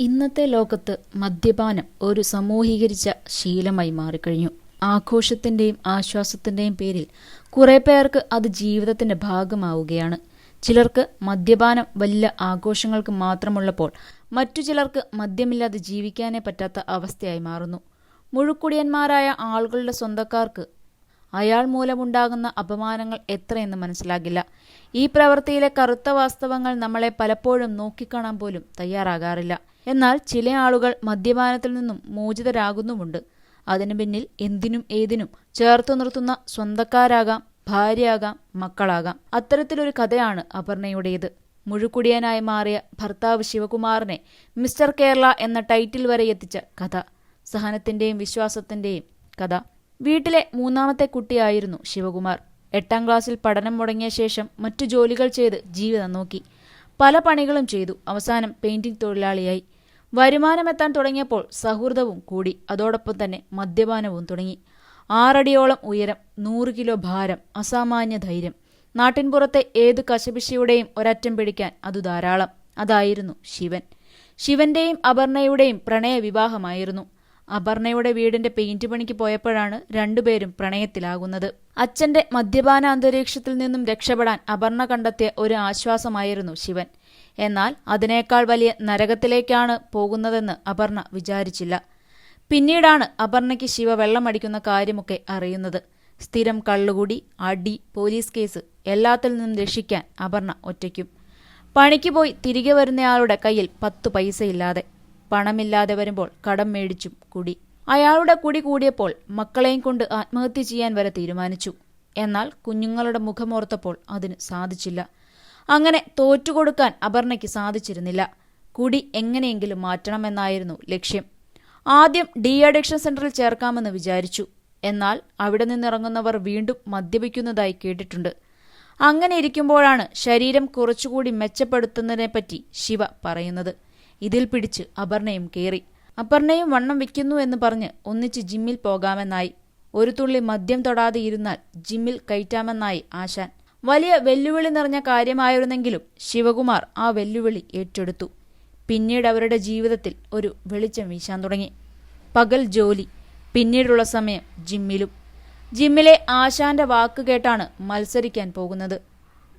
ഇന്നത്തെ ലോകത്ത് മദ്യപാനം ഒരു സമൂഹീകരിച്ച ശീലമായി മാറിക്കഴിഞ്ഞു. ആഘോഷത്തിന്റെയും ആശ്വാസത്തിന്റെയും പേരിൽ കുറെ പേർക്ക് അത് ജീവിതത്തിന്റെ ഭാഗമാവുകയാണ്. ചിലർക്ക് മദ്യപാനം വലിയ ആഘോഷങ്ങൾക്ക് മാത്രമുള്ളപ്പോൾ മറ്റു ചിലർക്ക് മദ്യമില്ലാതെ ജീവിക്കാനേ പറ്റാത്ത അവസ്ഥയായി മാറുന്നു. മുഴുക്കുടിയന്മാരായ ആളുകളുടെ സ്വന്തക്കാർക്ക് അയാൾ മൂലമുണ്ടാകുന്ന അപമാനങ്ങൾ എത്രയെന്ന് മനസ്സിലാകില്ല. ഈ പ്രവൃത്തിയിലെ കറുത്ത വാസ്തവങ്ങൾ നമ്മളെ പലപ്പോഴും നോക്കിക്കാണാൻ പോലും തയ്യാറാകാറില്ല. എന്നാൽ ചില ആളുകൾ മദ്യപാനത്തിൽ നിന്നും മോചിതരാകുന്നുമുണ്ട്. അതിനു പിന്നിൽ എന്തിനും ഏതിനും ചേർത്തു നിർത്തുന്ന സ്വന്തക്കാരാകാം ഭാര്യയാകാം മക്കളാകാം. അത്തരത്തിലൊരു കഥയാണ് അപർണയുടേത്. മുഴുക്കുടിയനായി മാറിയ ഭർത്താവ് ശിവകുമാറിനെ മിസ്റ്റർ കേരള എന്ന ടൈറ്റിൽ വരെ എത്തിച്ച കഥ. സഹനത്തിന്റെയും വിശ്വാസത്തിന്റെയും കഥ. വീട്ടിലെ മൂന്നാമത്തെ കുട്ടിയായിരുന്നു ശിവകുമാർ. എട്ടാം ക്ലാസ്സിൽ പഠനം മുടങ്ങിയ ശേഷം മറ്റു ജോലികൾ ചെയ്ത് ജീവിതം നോക്കി. പല പണികളും ചെയ്തു. അവസാനം പെയിന്റിംഗ് തൊഴിലാളിയായി. വരുമാനമെത്താൻ തുടങ്ങിയപ്പോൾ സൗഹൃദവും കൂടി. അതോടൊപ്പം തന്നെ മദ്യപാനവും തുടങ്ങി. ആറടിയോളം ഉയരം നൂറ് കിലോ ഭാരം അസാമാന്യ ധൈര്യം. നാട്ടിൻപുറത്തെ ഏത് കശപിശയുടെയും ഒരറ്റം പിടിക്കാൻ അതു ധാരാളം. അതായിരുന്നു ശിവൻ. ശിവന്റെയും അപർണയുടെയും പ്രണയ വിവാഹമായിരുന്നു അപർണയുടെ വീടിന്റെ പെയിന്റ് പണിക്ക് പോയപ്പോഴാണ് രണ്ടുപേരും പ്രണയത്തിലാകുന്നത്. അച്ഛന്റെ മദ്യപാന അന്തരീക്ഷത്തിൽ നിന്നും രക്ഷപ്പെടാൻ അപർണ കണ്ടെത്തിയ ഒരു ആശ്വാസമായിരുന്നു ശിവൻ. എന്നാൽ അതിനേക്കാൾ വലിയ നരകത്തിലേക്കാണ് പോകുന്നതെന്ന് അപർണ വിചാരിച്ചില്ല. പിന്നീടാണ് അപർണയ്ക്ക് ശിവ വെള്ളമടിക്കുന്ന കാര്യമൊക്കെ അറിയുന്നത്. സ്ഥിരം കള്ളുകൂടി അടി പോലീസ് കേസ് എല്ലാത്തിൽ നിന്നും രക്ഷിക്കാൻ അപർണ ഒറ്റയ്ക്കും. പണിക്ക് പോയി തിരികെ വരുന്നയാളുടെ കയ്യിൽ പത്തു പൈസയില്ലാതെ. പണമില്ലാതെ വരുമ്പോൾ കടം മേടിച്ചും കുടി. അയാളുടെ കുടി കൂടിയപ്പോൾ മക്കളെയും കൊണ്ട് ആത്മഹത്യ ചെയ്യാൻ വരെ തീരുമാനിച്ചു. എന്നാൽ കുഞ്ഞുങ്ങളുടെ മുഖമോർത്തപ്പോൾ അതിന് സാധിച്ചില്ല. അങ്ങനെ തോറ്റുകൊടുക്കാൻ അപർണയ്ക്ക് സാധിച്ചിരുന്നില്ല. കുടി എങ്ങനെയെങ്കിലും മാറ്റണമെന്നായിരുന്നു ലക്ഷ്യം. ആദ്യം ഡി അഡിക്ഷൻ സെന്ററിൽ ചേർക്കാമെന്ന് വിചാരിച്ചു. എന്നാൽ അവിടെ നിന്നിറങ്ങുന്നവർ വീണ്ടും മദ്യപിക്കുന്നതായി കേട്ടിട്ടുണ്ട്. അങ്ങനെ ഇരിക്കുമ്പോഴാണ് ശരീരം കുറച്ചുകൂടി മെച്ചപ്പെടുത്തുന്നതിനെപ്പറ്റി ശിവ പറയുന്നത്. ഇതിൽ പിടിച്ച് അപർണയും കയറി അപർണയും വണ്ണം വെക്കുന്നു എന്ന് പറഞ്ഞ് ഒന്നിച്ച് ജിമ്മിൽ പോകാമെന്നായി. ഒരു തുള്ളി മദ്യം തൊടാതെ ഇരുന്നാൽ ജിമ്മിൽ കയറ്റാമെന്നായി ആശാൻ. വലിയ വെല്ലുവിളി നിറഞ്ഞ കാര്യമായിരുന്നെങ്കിലും ശിവകുമാർ ആ വെല്ലുവിളി ഏറ്റെടുത്തു. പിന്നീട് അവരുടെ ജീവിതത്തിൽ ഒരു വെളിച്ചം വീശാൻ തുടങ്ങി. പകൽ ജോലി പിന്നീടുള്ള സമയം ജിമ്മിലും. ജിമ്മിലെ ആശാന്റെ വാക്ക് കേട്ടാണ് മത്സരിക്കാൻ പോകുന്നത്.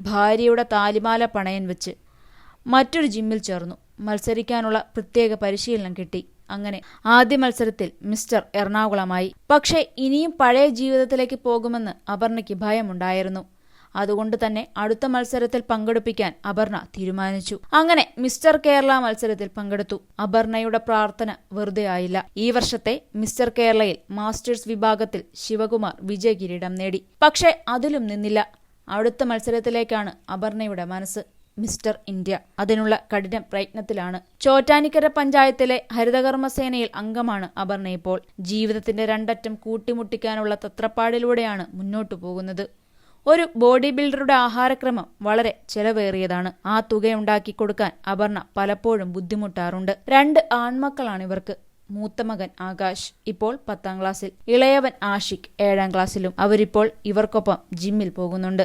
ഭാര്യയുടെ താലിമാല പണയൻ വെച്ച് മറ്റൊരു ജിമ്മിൽ ചേർന്നു. മത്സരിക്കാനുള്ള പ്രത്യേക പരിശീലനം കിട്ടി. അങ്ങനെ ആദ്യ മത്സരത്തിൽ മിസ്റ്റർ എറണാകുളമായി. പക്ഷേ ഇനിയും പഴയ ജീവിതത്തിലേക്ക് പോകുമെന്ന് അപർണയ്ക്ക് ഭയമുണ്ടായിരുന്നു. അതുകൊണ്ട് തന്നെ അടുത്ത മത്സരത്തിൽ പങ്കെടുപ്പിക്കാൻ അപർണ തീരുമാനിച്ചു. അങ്ങനെ മിസ്റ്റർ കേരള മത്സരത്തിൽ പങ്കെടുത്തു. അപർണയുടെ പ്രാർത്ഥന വെറുതെ ആയില്ല. ഈ വർഷത്തെ മിസ്റ്റർ കേരളയിൽ മാസ്റ്റേഴ്സ് വിഭാഗത്തിൽ ശിവകുമാർ വിജയകിരീടം നേടി. പക്ഷേ അതിലും നിന്നില്ല. അടുത്ത മത്സരത്തിലേക്കാണ് അപർണയുടെ മനസ്സ്. മിസ്റ്റർ ഇന്ത്യ അതിനുള്ള കഠിന പ്രയത്നത്തിലാണ്. ചോറ്റാനിക്കര പഞ്ചായത്തിലെ ഹരിതകർമ്മസേനയിൽ അംഗമാണ് അപർണ ഇപ്പോൾ. ജീവിതത്തിന്റെ രണ്ടറ്റം കൂട്ടിമുട്ടിക്കാനുള്ള തത്രപ്പാടിലൂടെയാണ് മുന്നോട്ടു പോകുന്നത്. ഒരു ബോഡി ബിൽഡറുടെ ആഹാരക്രമം വളരെ ചെലവേറിയതാണ്. ആ തുകയുണ്ടാക്കി കൊടുക്കാൻ അപർണ പലപ്പോഴും ബുദ്ധിമുട്ടാറുണ്ട്. രണ്ട് ആൺമക്കളാണ് ഇവർക്ക്. മൂത്ത മകൻ ആകാശ് ഇപ്പോൾ പത്താം ക്ലാസ്സിൽ ഇളയവൻ ആഷിഖ് ഏഴാം ക്ലാസ്സിലും. അവരിപ്പോൾ ഇവർക്കൊപ്പം ജിമ്മിൽ പോകുന്നുണ്ട്.